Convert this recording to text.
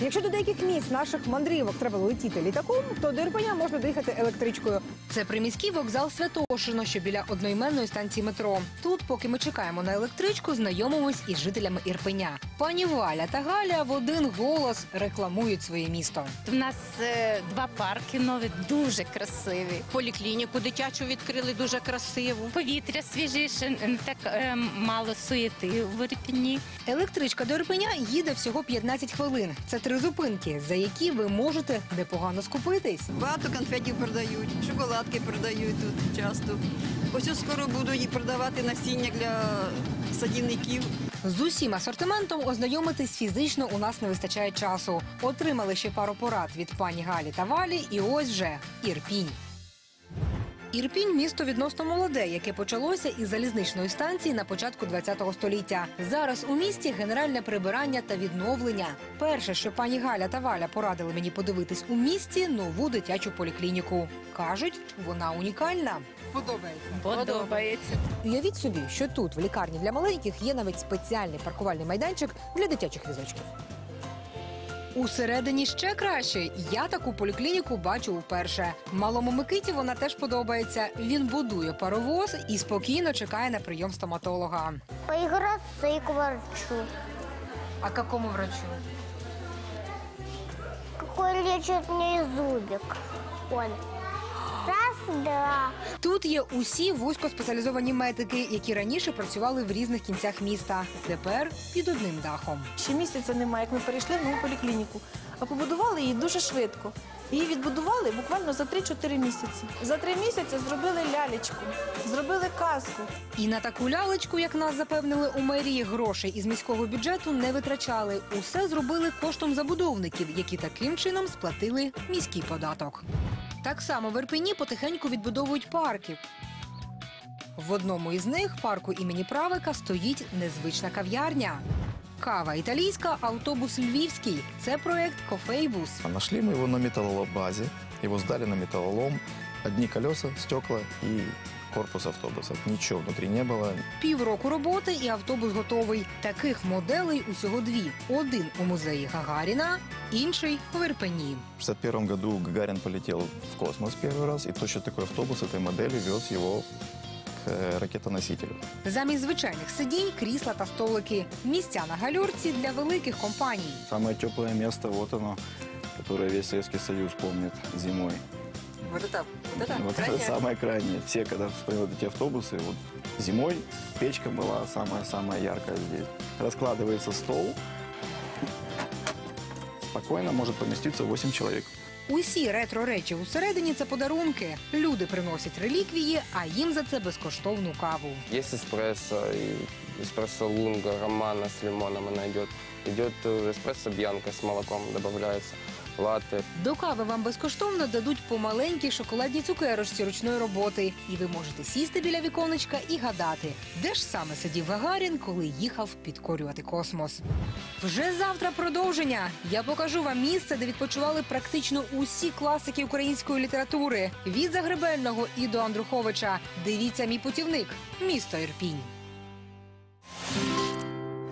Якщо до деяких міст наших мандрівок треба летіти літаком, то до Ірпеня можна доїхати електричкою. Це приміський вокзал Святошино, що біля одноіменної станції метро. Тут, поки ми чекаємо на електричку, знайомимось із жителями Ірпеня. Пані Валя та Галя в один голос рекламують своє місто. У нас е, два парки нові, дуже красиві. Поліклініку дитячу відкрили дуже красиву. Повітря свіжіше, не так е, мало суєти в Ірпені. Електричка до Ірпеня їде всього 15 хвилин. Це три зупинки, за які ви можете непогано скупитись. Багато конфетів продають, шоколадки продають тут часто. Ось скоро буду і продавати насіння для садівників. З усім асортиментом ознайомитись фізично у нас не вистачає часу. Отримали ще пару порад від пані Галі та Валі, і ось вже Ірпінь. Ірпінь місто відносно молоде, яке почалося із залізничної станції на початку ХХ століття. Зараз у місті генеральне прибирання та відновлення. Перше, що пані Галя та Валя порадили мені подивитись у місті нову дитячу поліклініку. кажуть, вона унікальна. Подобається. Подобається. Уявіть собі, що тут, в лікарні для маленьких, є навіть спеціальний паркувальний майданчик для дитячих візочків. Усередині ще краще. Я таку поліклініку бачу вперше. Малому Микиті вона теж подобається. Він будує паровоз і спокійно чекає на прийом стоматолога. Поиграться к врачу. А якому врачу? Какой лечит мне зубик. Он. Раз, два. Тут є усі вузькоспеціалізовані медики, які раніше працювали в різних кінцях міста. Тепер під одним дахом. Ще місяця немає, як ми перейшли в нову поліклініку. А побудували її дуже швидко. Її відбудували буквально за 3-4 місяці. За три місяці зробили лялечку, зробили казку. І на таку лялечку, як нас запевнили у мерії, грошей із міського бюджету не витрачали. Усе зробили коштом забудовників, які таким чином сплатили міський податок. Так само в Ірпені потихеньку відбудовують парки. В одному із них, парку імені Правика, стоїть незвична кав'ярня. Кава італійська, автобус львівський. Це проект Кофейбус. А Нашли мы его на металлобазе, его сдали на металлолом. Одни колеса, стекла и корпус автобуса. Ничего внутри не было. Півроку роботи і автобус готовий. Таких моделей усього дві: один у музеї Гагаріна, інший в Ірпені. В 61 году Гагарин полетел в космос первый раз, и точно такой автобус этой модели вез его к э, ракетоносителю. Замість звичайних сидінь, крісла та столики. Місця на гальорці для великих компаній. Самое теплое место, вот оно, которое весь Советский Союз помнит зимой. Вот это, вот это, Вот это самое крайнее. Все, когда вспоминают эти автобусы, вот зимой печка была самая-самая яркая здесь. Раскладывается стол, спокойно может поместиться 8 человек. Усі ретро-речі усередині це подарунки. Люди приносять реліквії, а їм за це безкоштовну каву. Есть эспрессо, и эспрессо лунга, романа с лимоном она идет. Идет э, эспрессо бьянка с молоком добавляется, латте. До кави вам безкоштовно дадуть по маленькій шоколадній цукерочці ручної роботи. І ви можете сісти біля віконечка і гадати, де ж саме сидів Гагарін, коли їхав підкорювати космос. Вже завтра продовження. Я покажу вам місце, де відпочивали практично усі класики української літератури від Загребельного і до Андруховича. Дивіться мій путівник місто Ірпінь.